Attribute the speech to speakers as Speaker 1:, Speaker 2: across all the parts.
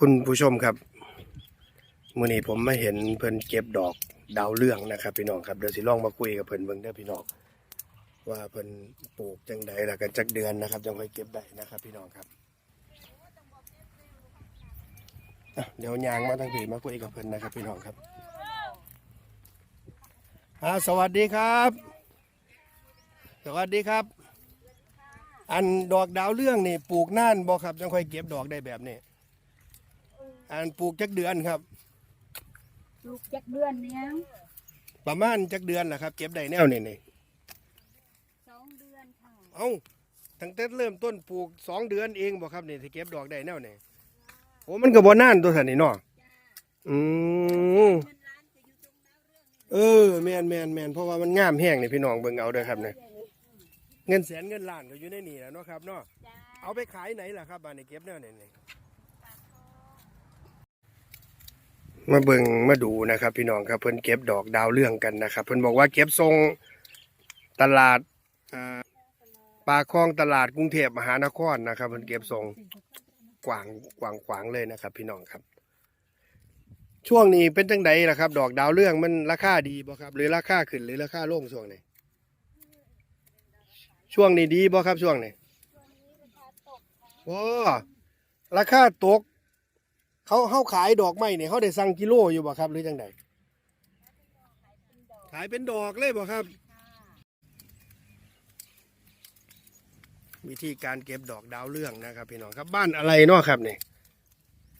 Speaker 1: คุณผู้ชมครับมื่อนี้ผมมาเห็นเพิ่นเก็บดอกดาวเรื่องนะครับ พี่น้องครับเดี๋ยวสิลองมาคุยกับเพิ่นเบิ่งเด้อพี่น้องว่าเพิ่นปลูกจังใดแล้วกันจักเดือนนะครับจังค่อยเก็บได้นะครับ พี่น้องครับเดี๋ยวยางมาทั้งพี่มาคุยกับเพิ่นนะครับ พี่น้องครับอ่าสวัสดีครับ สวัสดีครับ อันดอกดาวเรื่องนี่ปลูกน่านบ่ครับจังค่อยเก็บดอกได้แบบนี้ อันปลูกจักเดือนครับ
Speaker 2: ลูกจักเดือนเนี้ย
Speaker 1: ประมาณจักเดือนแหละครับ เก็บได้แนวนี่นี่
Speaker 2: สองเดือนค่ะ
Speaker 1: เอ้าตั้งแต่เริ่มต้นปลูกสองเดือนเองบ่ครับนี่ที่เก็บดอกได้แนวนี่โอ้มันก็บ่นานตัวสันนี่เนาะอืมเออแม่นแม่นแม่นเพราะว่ามันงามแห้งนี่พี่น้องเบิ่งเอาเด้อครับเนี่ยเงินแสนเงินล้านก็อยู่ในนี่แหละเนาะครับเนาะ
Speaker 2: จ้า
Speaker 1: เอาไปขายไหนล่ะครับบ้านนี้เก็บแนวนี่นี่ มาเบิ่งมาดูนะครับ พี่น้องครับเพิ่นเก็บดอกดาวเรื่องกันนะครับ เพิ่นบอกว่าเก็บทรงตลาดอ่าปากคลองตลาดกรุงเทพมหานครนะครับ เพิ่นเก็บทรงกว้างกว้างขวางเลยนะครับ พี่น้องครับ ช่วงนี้เป็นจังไดล่ะครับ ดอกดาวเรื่องมันราคาดีบ่ครับ หรือราคาขึ้นหรือราคาลงช่วงนี้ช่วงนี้ดีบ่ครับช่วงนี้ว้าราคาตก เขาเขาขายดอกไม้เนี่ยเขาได้สั่งกิโลอยู่บ่ครับ หรือจังใดขายเป็นดอกเลยบ่ครับ วิธีการเก็บดอกดาวเรื่องนะครับพี่น้องครับบ้านอะไรเนาะครับนี่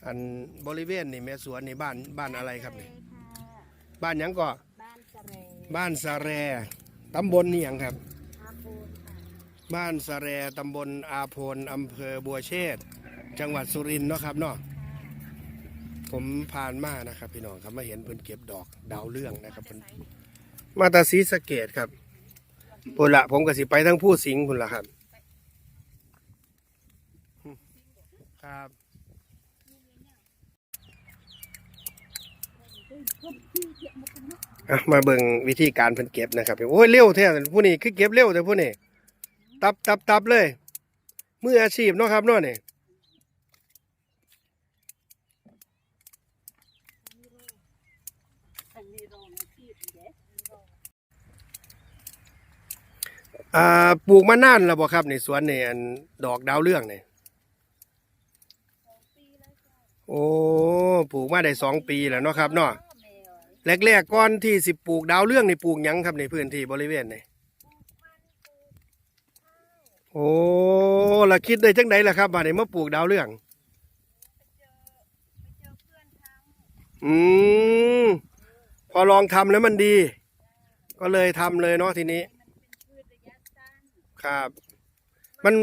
Speaker 1: อันบริเวณนี่แม่สวนนี่บ้านบ้านอะไรครับนี่บ้านหยังก็
Speaker 2: บ้านสะเร
Speaker 1: บ้านสะแรตำบลนี่หยังครับ
Speaker 2: อาโปนค่ะ
Speaker 1: บ้านสะแรตำบลอาโพนอำเภอบัวเชษจังหวัดสุรินทร์เนาะครับเนาะ ผมผ่านมานะครับ พี่น้องครับมาเห็นเพิ่นเก็บดอกดาวเรื่องนะครับเพิ่นมาตาซีสะเกตครับพุ่นละผมก็สิไปทั้งผู้สิงห์พุ่นละครับ ครับอะมาเบิ่งวิธีการเพิ่นเก็บนะครับโอ้ยเร็วแท้ผู้นี้คือเก็บเร็วแต่ผู้นี้ตับตับตับเลยมืออาชีพเนาะครับเนาะนี่
Speaker 2: อันนี้โรงอาชีพเด็ก
Speaker 1: อ่าปลูกมานานแล้วบ่ครับในสวนเนี่อันดอกดาวเรื่องเนี่ยโอ้ปลูกมาได้สองปีแล้วเนาะครับเนาะ
Speaker 2: แร
Speaker 1: กๆก่อนที่สิปลูกดาวเรื่องในปลูกยังครับในพื้นที่บริเวณเนี่ยโอ้ละคิดได้จังไดล่ะครับบาดนี้มาปลูกดาวเรื่องอืมพอลองทำแล้วมันดี ก็เลยทำเลยเนาะที
Speaker 2: นี้
Speaker 1: ครับ มัน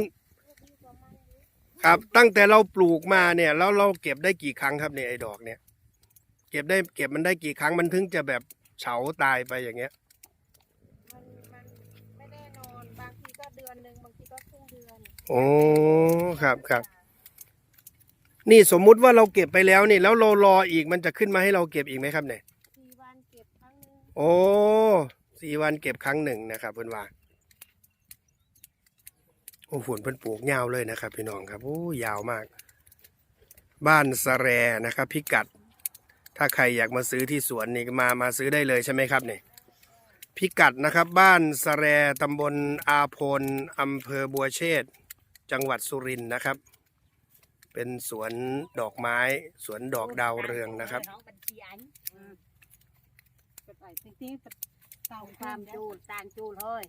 Speaker 1: ครับ ตั้งแต่เราปลูกมาเนี่ย แล้วเราเก็บได้กี่ครั้งครับเนี่ยไอ้ดอกเนี่ย เก็บได้เก็บมันได้กี่ครั้งมันถึงจะแบบเฉาตายไปอย่างเงี้ย
Speaker 2: มันมันไม่แน่นอนบางทีก็เดือนหนึ่งบางทีก็ครึ่งเดือน
Speaker 1: โอ้ครับครับ นี่สมมุติว่าเราเก็บไปแล้วนี่ แล้วเรารออีกมันจะขึ้นมาให้เราเก็บอีกไหมครับเนี่ย
Speaker 2: สี่วันเก็บครั้งหนึง
Speaker 1: โอ้สี่วันเก็บครั้งหนึ่งนะครับเพื่อนว่า โอ้ฝนเพิ่นปลูกยาวเลยนะครับ พี่น้องครับโอ้ยาวมาก บ้านสะแรนะครับ พิกัด ถ้าใครอยากมาซื้อที่สวนนี่ก็มามาซื้อได้เลยใช่ไหมครับเนี่ยพิกัดนะครับ บ้านสะแรตำบลอาพลอำเภอบัวเชษจังหวัดสุรินทร์นะครับ เป็นสวนดอกไม้ สวนดอกดาวเรืองนะครับ
Speaker 2: น้องบัญชีอันไปไปจริงๆเต่าความจูนตานจูนเฮ้ย